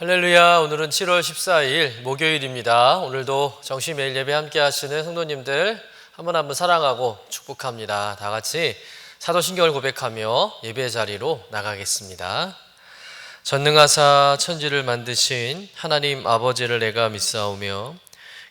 할렐루야. 오늘은 7월 14일 목요일입니다. 오늘도 정시 매일 예배 함께 하시는 성도님들 한분 한 분 사랑하고 축복합니다. 다 같이 사도신경을 고백하며 예배 자리로 나가겠습니다. 전능하사 천지를 만드신 하나님 아버지를 내가 믿사오며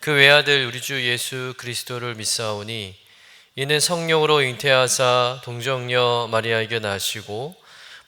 그 외아들 우리 주 예수 그리스도를 믿사오니 이는 성령으로 잉태하사 동정녀 마리아에게 나시고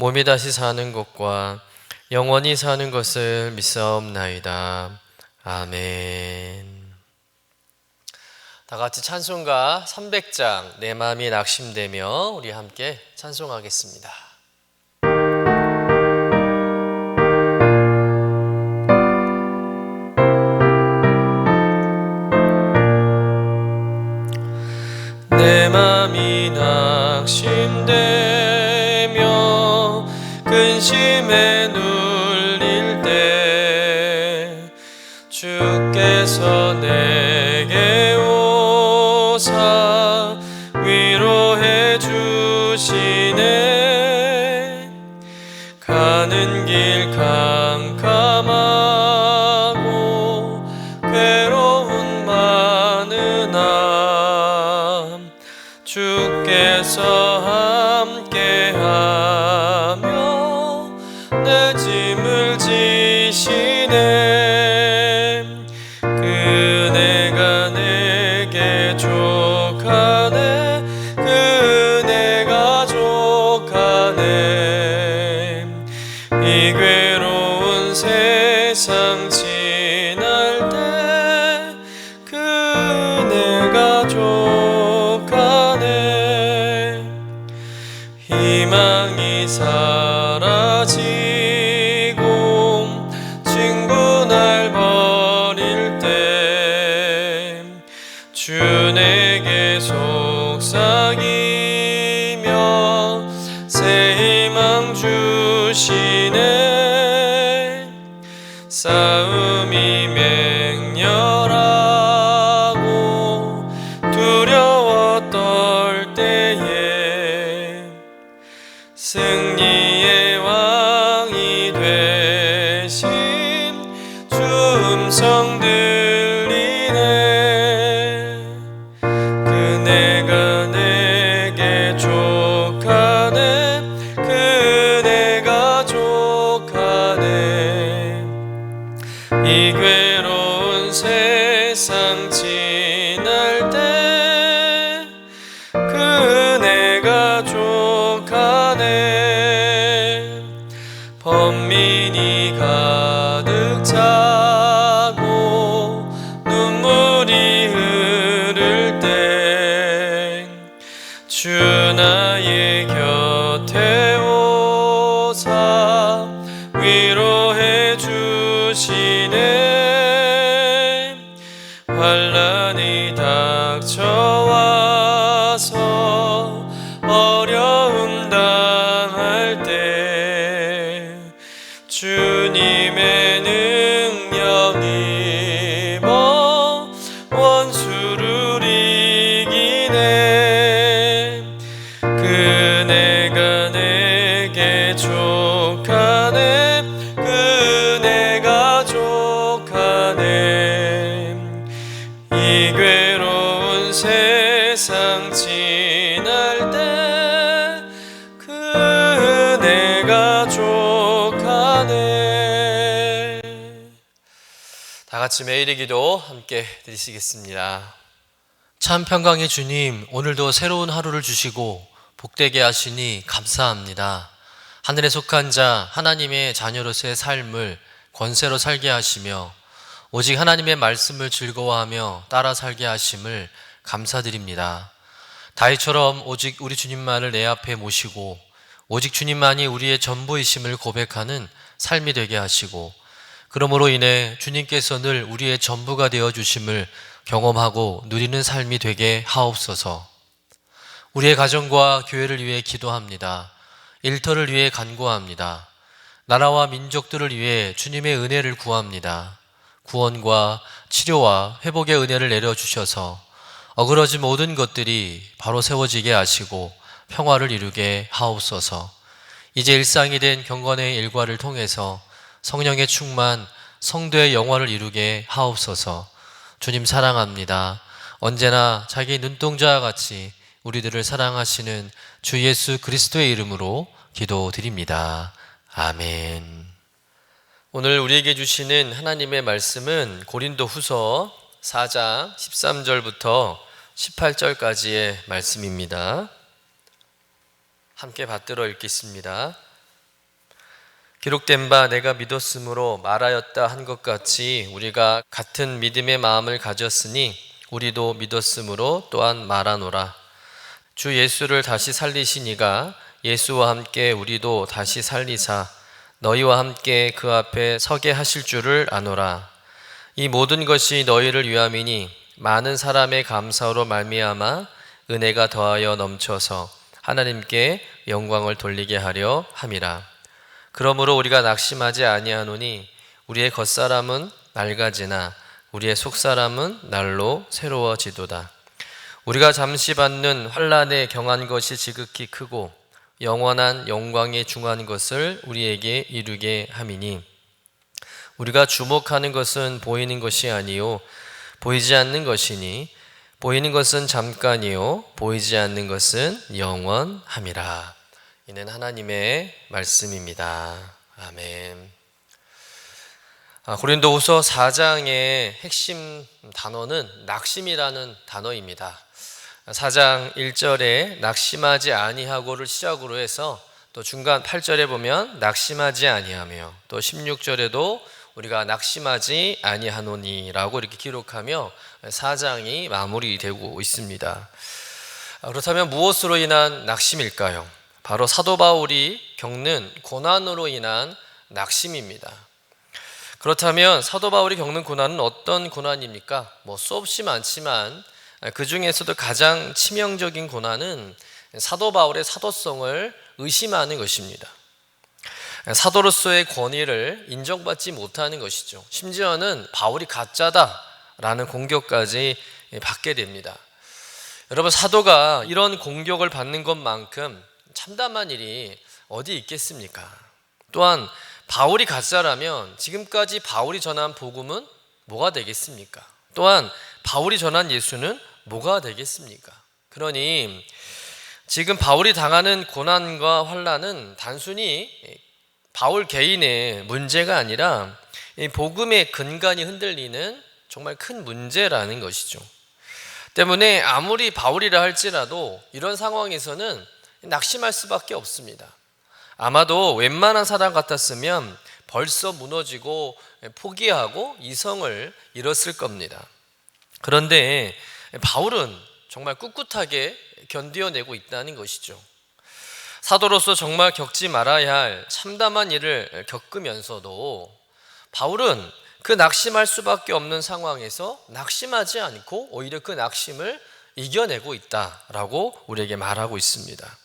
몸이 다시 사는 것과 영원히 사는 것을 믿사옵나이다. 아멘. 다 같이 찬송가 300장 내 마음이 낙심되며 우리 함께 찬송하겠습니다. 주께서 사 사 지날 때 그네가 족하네 다 같이 매일의 기도 함께 드리시겠습니다. 참 평강의 주님, 오늘도 새로운 하루를 주시고 복되게 하시니 감사합니다. 하늘에 속한 자, 하나님의 자녀로서의 삶을 권세로 살게 하시며 오직 하나님의 말씀을 즐거워하며 따라 살게 하심을 감사드립니다. 다윗처럼 오직 우리 주님만을 내 앞에 모시고 오직 주님만이 우리의 전부이심을 고백하는 삶이 되게 하시고 그러므로 인해 주님께서 늘 우리의 전부가 되어 주심을 경험하고 누리는 삶이 되게 하옵소서. 우리의 가정과 교회를 위해 기도합니다. 일터를 위해 간구합니다. 나라와 민족들을 위해 주님의 은혜를 구합니다. 구원과 치료와 회복의 은혜를 내려 주셔서 어그러진 모든 것들이 바로 세워지게 하시고 평화를 이루게 하옵소서. 이제 일상이 된 경건의 일과를 통해서 성령의 충만, 성도의 영화를 이루게 하옵소서. 주님 사랑합니다. 언제나 자기 눈동자와 같이 우리들을 사랑하시는 주 예수 그리스도의 이름으로 기도드립니다. 아멘. 오늘 우리에게 주시는 하나님의 말씀은 고린도 후서 4장 13절부터 18절까지의 말씀입니다. 함께 받들어 읽겠습니다. 기록된 바 내가 믿었으므로 말하였다 한 것 같이 우리가 같은 믿음의 마음을 가졌으니 우리도 믿었으므로 또한 말하노라. 주 예수를 다시 살리시니가 예수와 함께 우리도 다시 살리사 너희와 함께 그 앞에 서게 하실 줄을 아노라. 이 모든 것이 너희를 위함이니 많은 사람의 감사로 말미암아 은혜가 더하여 넘쳐서 하나님께 영광을 돌리게 하려 함이라. 그러므로 우리가 낙심하지 아니하노니 우리의 겉사람은 낡아지나 우리의 속사람은 날로 새로워지도다. 우리가 잠시 받는 환란에 경한 것이 지극히 크고 영원한 영광에 중한 것을 우리에게 이루게 함이니 우리가 주목하는 것은 보이는 것이 아니요 보이지 않는 것이니 보이는 것은 잠깐이요 보이지 않는 것은 영원함이라. 이는 하나님의 말씀입니다. 아멘. 아, 고린도후서 4장의 핵심 단어는 낙심이라는 단어입니다. 4장 1절에 낙심하지 아니하고를 시작으로 해서 또 중간 8절에 보면 낙심하지 아니하며 또 16절에도 우리가 낙심하지 아니하노니라고 이렇게 기록하며 4장이 마무리되고 있습니다. 아, 그렇다면 무엇으로 인한 낙심일까요? 바로 사도 바울이 겪는 고난으로 인한 낙심입니다. 그렇다면 사도 바울이 겪는 고난은 어떤 고난입니까? 뭐 수없이 많지만 그 중에서도 가장 치명적인 고난은 사도 바울의 사도성을 의심하는 것입니다. 사도로서의 권위를 인정받지 못하는 것이죠. 심지어는 바울이 가짜다라는 공격까지 받게 됩니다. 여러분, 사도가 이런 공격을 받는 것만큼 참담한 일이 어디 있겠습니까? 또한 바울이 가짜라면 지금까지 바울이 전한 복음은 뭐가 되겠습니까? 또한 바울이 전한 예수는 뭐가 되겠습니까? 그러니 지금 바울이 당하는 고난과 환란은 단순히 바울 개인의 문제가 아니라 복음의 근간이 흔들리는 정말 큰 문제라는 것이죠. 때문에 아무리 바울이라 할지라도 이런 상황에서는 낙심할 수밖에 없습니다. 아마도 웬만한 사람 같았으면 벌써 무너지고 포기하고 이성을 잃었을 겁니다. 그런데 바울은 정말 꿋꿋하게 견디어내고 있다는 것이죠. 사도로서 정말 겪지 말아야 할 참담한 일을 겪으면서도 바울은 그 낙심할 수밖에 없는 상황에서 낙심하지 않고 오히려 그 낙심을 이겨내고 있다라고 우리에게 말하고 있습니다.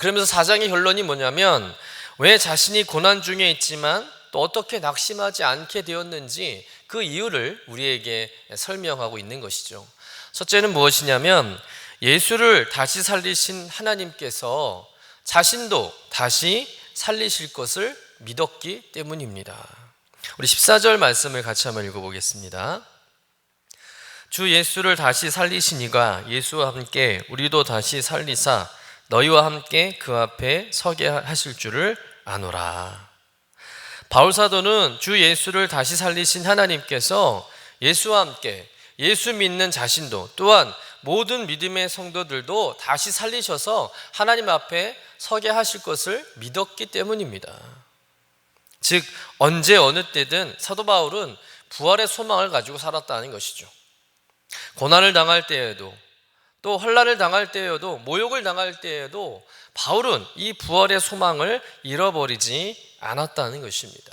그러면서 사장의 결론이 뭐냐면 왜 자신이 고난 중에 있지만 또 어떻게 낙심하지 않게 되었는지 그 이유를 우리에게 설명하고 있는 것이죠. 첫째는 무엇이냐면 예수를 다시 살리신 하나님께서 자신도 다시 살리실 것을 믿었기 때문입니다. 우리 14절 말씀을 같이 한번 읽어보겠습니다. 주 예수를 다시 살리시니가 예수와 함께 우리도 다시 살리사 너희와 함께 그 앞에 서게 하실 줄을 아노라. 바울 사도는 주 예수를 다시 살리신 하나님께서 예수와 함께 예수 믿는 자신도 또한 모든 믿음의 성도들도 다시 살리셔서 하나님 앞에 서게 하실 것을 믿었기 때문입니다. 즉 언제 어느 때든 사도 바울은 부활의 소망을 가지고 살았다는 것이죠. 고난을 당할 때에도 또 환란을 당할 때에도 모욕을 당할 때에도 바울은 이 부활의 소망을 잃어버리지 않았다는 것입니다.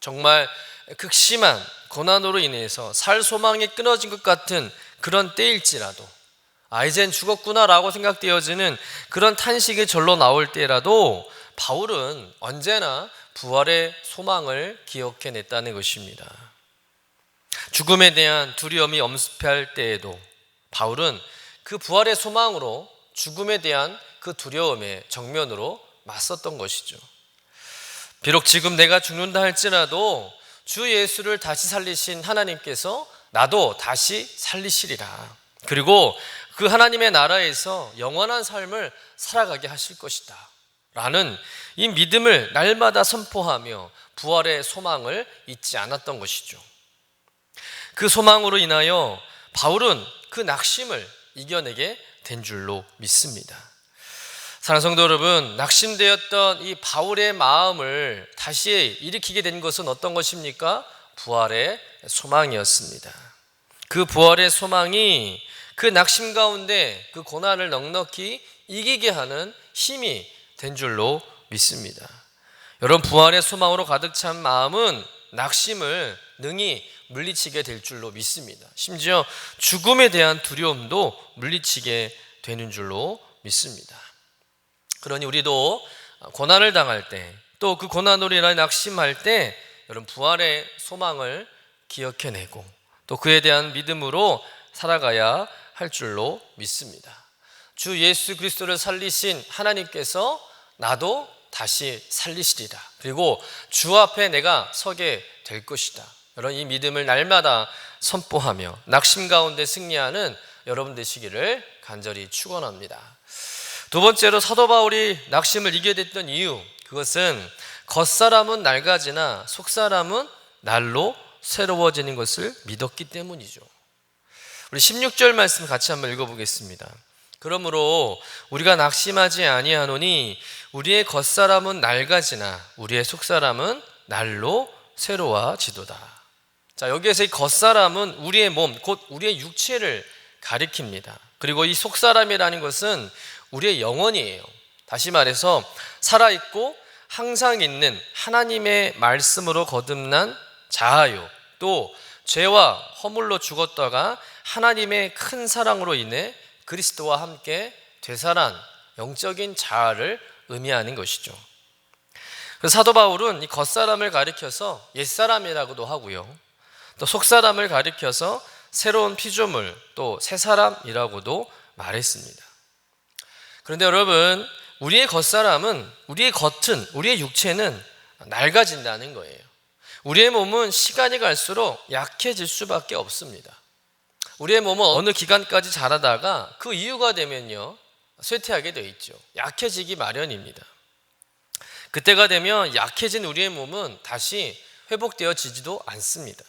정말 극심한 고난으로 인해서 살 소망이 끊어진 것 같은 그런 때일지라도 아 이젠 죽었구나라고 생각되어지는 그런 탄식이 절로 나올 때라도 바울은 언제나 부활의 소망을 기억해냈다는 것입니다. 죽음에 대한 두려움이 엄습할 때에도 바울은 그 부활의 소망으로 죽음에 대한 그 두려움의 정면으로 맞섰던 것이죠. 비록 지금 내가 죽는다 할지라도 주 예수를 다시 살리신 하나님께서 나도 다시 살리시리라. 그리고 그 하나님의 나라에서 영원한 삶을 살아가게 하실 것이다. 라는 이 믿음을 날마다 선포하며 부활의 소망을 잊지 않았던 것이죠. 그 소망으로 인하여 바울은 그 낙심을 이겨내게 된 줄로 믿습니다. 사랑 성도 여러분, 낙심되었던 이 바울의 마음을 다시 일으키게 된 것은 어떤 것입니까? 부활의 소망이었습니다. 그 부활의 소망이 그 낙심 가운데 그 고난을 넉넉히 이기게 하는 힘이 된 줄로 믿습니다. 여러분, 부활의 소망으로 가득 찬 마음은 낙심을 능히 물리치게 될 줄로 믿습니다. 심지어 죽음에 대한 두려움도 물리치게 되는 줄로 믿습니다. 그러니 우리도 고난을 당할 때, 또 그 고난으로 인하 낙심할 때, 여러분 부활의 소망을 기억해내고 또 그에 대한 믿음으로 살아가야 할 줄로 믿습니다. 주 예수 그리스도를 살리신 하나님께서 나도 다시 살리시리라. 그리고 주 앞에 내가 서게 될 것이다. 여러분 이 믿음을 날마다 선포하며 낙심 가운데 승리하는 여러분 되시기를 간절히 축원합니다. 두 번째로 사도 바울이 낙심을 이겨 됐던 이유 그것은 겉사람은 낡아지나 속사람은 날로 새로워지는 것을 믿었기 때문이죠. 우리 16절 말씀 같이 한번 읽어보겠습니다. 그러므로 우리가 낙심하지 아니하노니 우리의 겉사람은 낡아지나 우리의 속사람은 날로 새로워지도다. 자, 여기에서 이 겉사람은 우리의 몸, 곧 우리의 육체를 가리킵니다. 그리고 이 속사람이라는 것은 우리의 영혼이에요. 다시 말해서 살아있고 항상 있는 하나님의 말씀으로 거듭난 자아요. 또 죄와 허물로 죽었다가 하나님의 큰 사랑으로 인해 그리스도와 함께 되살한 영적인 자아를 의미하는 것이죠. 그 사도 바울은 이 겉사람을 가리켜서 옛사람이라고도 하고요. 또 속사람을 가리켜서 새로운 피조물 또 새사람이라고도 말했습니다. 그런데 여러분, 우리의 겉사람은 우리의 겉은 우리의 육체는 낡아진다는 거예요. 우리의 몸은 시간이 갈수록 약해질 수밖에 없습니다. 우리의 몸은 어느 기간까지 자라다가 그 이유가 되면요. 쇠퇴하게 되어 있죠. 약해지기 마련입니다. 그때가 되면 약해진 우리의 몸은 다시 회복되어지지도 않습니다.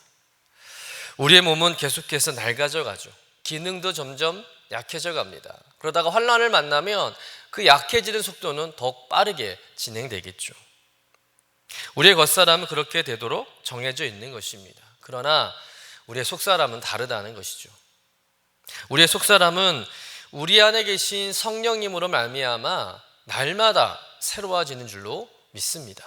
우리의 몸은 계속해서 낡아져 가죠. 기능도 점점 약해져 갑니다. 그러다가 환란을 만나면 그 약해지는 속도는 더욱 빠르게 진행되겠죠. 우리의 겉사람은 그렇게 되도록 정해져 있는 것입니다. 그러나 우리의 속사람은 다르다는 것이죠. 우리의 속사람은 우리 안에 계신 성령님으로 말미암아 날마다 새로워지는 줄로 믿습니다.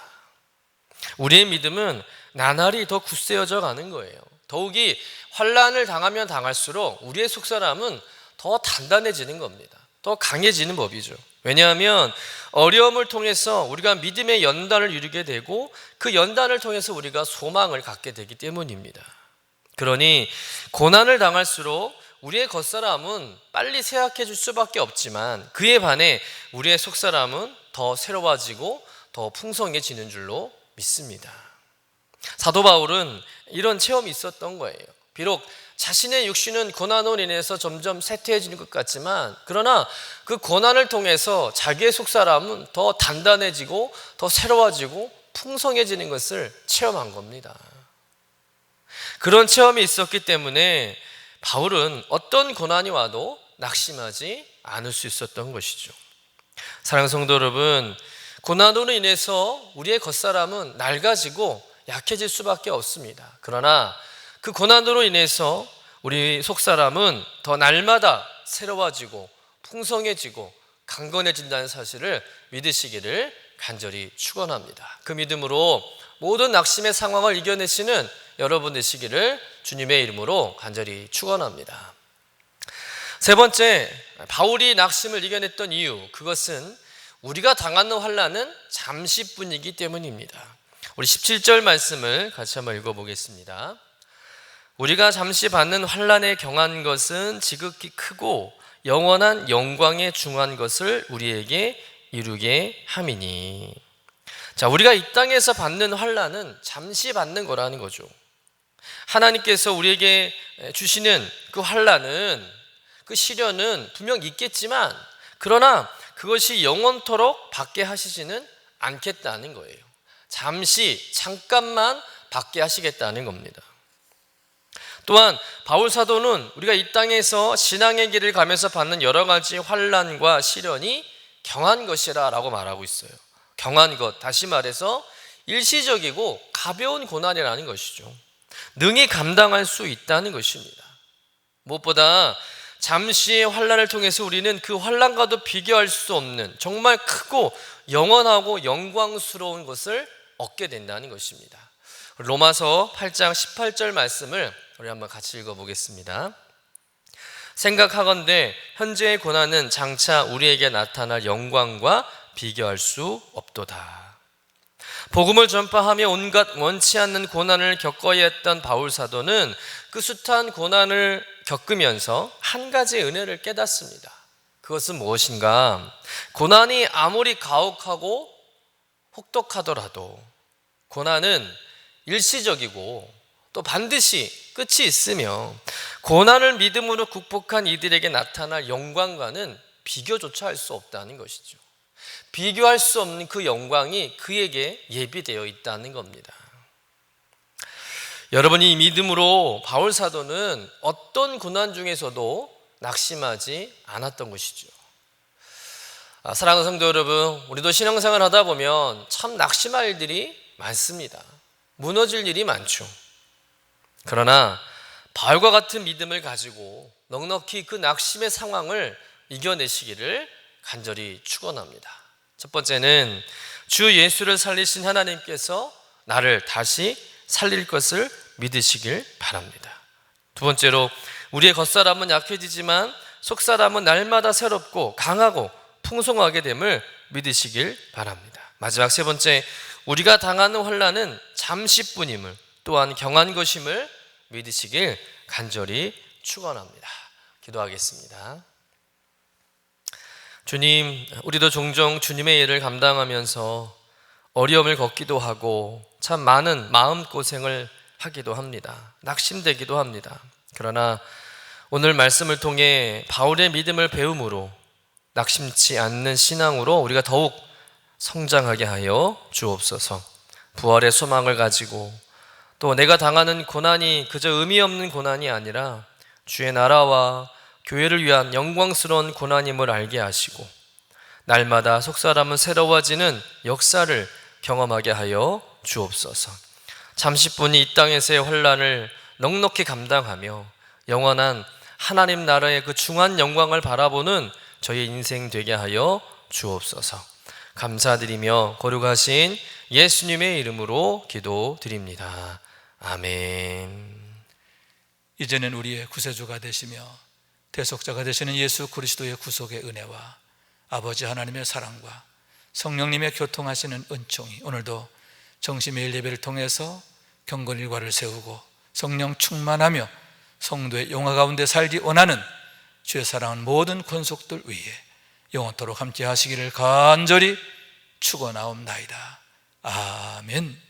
우리의 믿음은 나날이 더 굳세어져 가는 거예요. 더욱이 환란을 당하면 당할수록 우리의 속사람은 더 단단해지는 겁니다. 더 강해지는 법이죠. 왜냐하면 어려움을 통해서 우리가 믿음의 연단을 이루게 되고 그 연단을 통해서 우리가 소망을 갖게 되기 때문입니다. 그러니 고난을 당할수록 우리의 겉사람은 빨리 쇠약해질 수밖에 없지만 그에 반해 우리의 속사람은 더 새로워지고 더 풍성해지는 줄로 믿습니다. 사도 바울은 이런 체험이 있었던 거예요. 비록 자신의 육신은 고난으로 인해서 점점 쇠퇴해지는 것 같지만 그러나 그 고난을 통해서 자기의 속사람은 더 단단해지고 더 새로워지고 풍성해지는 것을 체험한 겁니다. 그런 체험이 있었기 때문에 바울은 어떤 고난이 와도 낙심하지 않을 수 있었던 것이죠. 사랑 성도 여러분, 고난으로 인해서 우리의 겉사람은 낡아지고 약해질 수밖에 없습니다. 그러나 그 고난으로 인해서 우리 속사람은 더 날마다 새로워지고 풍성해지고 강건해진다는 사실을 믿으시기를 간절히 축원합니다. 그 믿음으로 모든 낙심의 상황을 이겨내시는 여러분 되시기를 주님의 이름으로 간절히 축원합니다. 세 번째, 바울이 낙심을 이겨냈던 이유, 그것은 우리가 당하는 환란은 잠시뿐이기 때문입니다. 우리 17절 말씀을 같이 한번 읽어보겠습니다. 우리가 잠시 받는 환란에 경한 것은 지극히 크고 영원한 영광에 중한 것을 우리에게 이루게 함이니. 자, 우리가 이 땅에서 받는 환란은 잠시 받는 거라는 거죠. 하나님께서 우리에게 주시는 그 환란은 그 시련은 분명 있겠지만 그러나 그것이 영원토록 받게 하시지는 않겠다는 거예요. 잠시 잠깐만 받게 하시겠다는 겁니다. 또한 바울 사도는 우리가 이 땅에서 신앙의 길을 가면서 받는 여러 가지 환란과 시련이 경한 것이라라고 말하고 있어요. 경한 것 다시 말해서 일시적이고 가벼운 고난이라는 것이죠. 능히 감당할 수 있다는 것입니다. 무엇보다 잠시의 환란을 통해서 우리는 그 환란과도 비교할 수 없는 정말 크고 영원하고 영광스러운 것을 얻게 된다는 것입니다. 로마서 8장 18절 말씀을 우리 한번 같이 읽어보겠습니다. 생각하건대 현재의 고난은 장차 우리에게 나타날 영광과 비교할 수 없도다. 복음을 전파하며 온갖 원치 않는 고난을 겪어야 했던 바울 사도는 그 숱한 고난을 겪으면서 한 가지 은혜를 깨닫습니다. 그것은 무엇인가? 고난이 아무리 가혹하고 혹독하더라도 고난은 일시적이고 또 반드시 끝이 있으며 고난을 믿음으로 극복한 이들에게 나타날 영광과는 비교조차 할 수 없다는 것이죠. 비교할 수 없는 그 영광이 그에게 예비되어 있다는 겁니다. 여러분 이 믿음으로 바울 사도는 어떤 고난 중에서도 낙심하지 않았던 것이죠. 아, 사랑하는 성도 여러분, 우리도 신앙생활 하다 보면 참 낙심할 일들이 많습니다. 무너질 일이 많죠. 그러나 바울과 같은 믿음을 가지고 넉넉히 그 낙심의 상황을 이겨내시기를 간절히 축원합니다. 첫 번째는 주 예수를 살리신 하나님께서 나를 다시 살릴 것을 믿으시길 바랍니다. 두 번째로 우리의 겉사람은 약해지지만 속사람은 날마다 새롭고 강하고 풍성하게 됨을 믿으시길 바랍니다. 마지막 세 번째 우리가 당하는 환란은 잠시뿐임을 또한 경한 것임을 믿으시길 간절히 축원합니다. 기도하겠습니다. 주님, 우리도 종종 주님의 일을 감당하면서 어려움을 겪기도 하고 참 많은 마음 고생을 하기도 합니다. 낙심되기도 합니다. 그러나 오늘 말씀을 통해 바울의 믿음을 배움으로 낙심치 않는 신앙으로 우리가 더욱 성장하게 하여 주옵소서. 부활의 소망을 가지고 또 내가 당하는 고난이 그저 의미 없는 고난이 아니라 주의 나라와 교회를 위한 영광스러운 고난임을 알게 하시고 날마다 속사람은 새로워지는 역사를 경험하게 하여 주옵소서. 잠시뿐이 이 땅에서의 혼란을 넉넉히 감당하며 영원한 하나님 나라의 그 중한 영광을 바라보는 저희 인생 되게 하여 주옵소서. 감사드리며 거룩하신 예수님의 이름으로 기도드립니다. 아멘. 이제는 우리의 구세주가 되시며 대속자가 되시는 예수 그리스도의 구속의 은혜와 아버지 하나님의 사랑과 성령님의 교통하시는 은총이 오늘도 정심의 예배를 통해서 경건 일과를 세우고 성령 충만하며 성도의 용화 가운데 살기 원하는 주의 사랑하는 모든 권속들 위에 영원토록 함께 하시기를 간절히 축원하옵나이다. 아멘.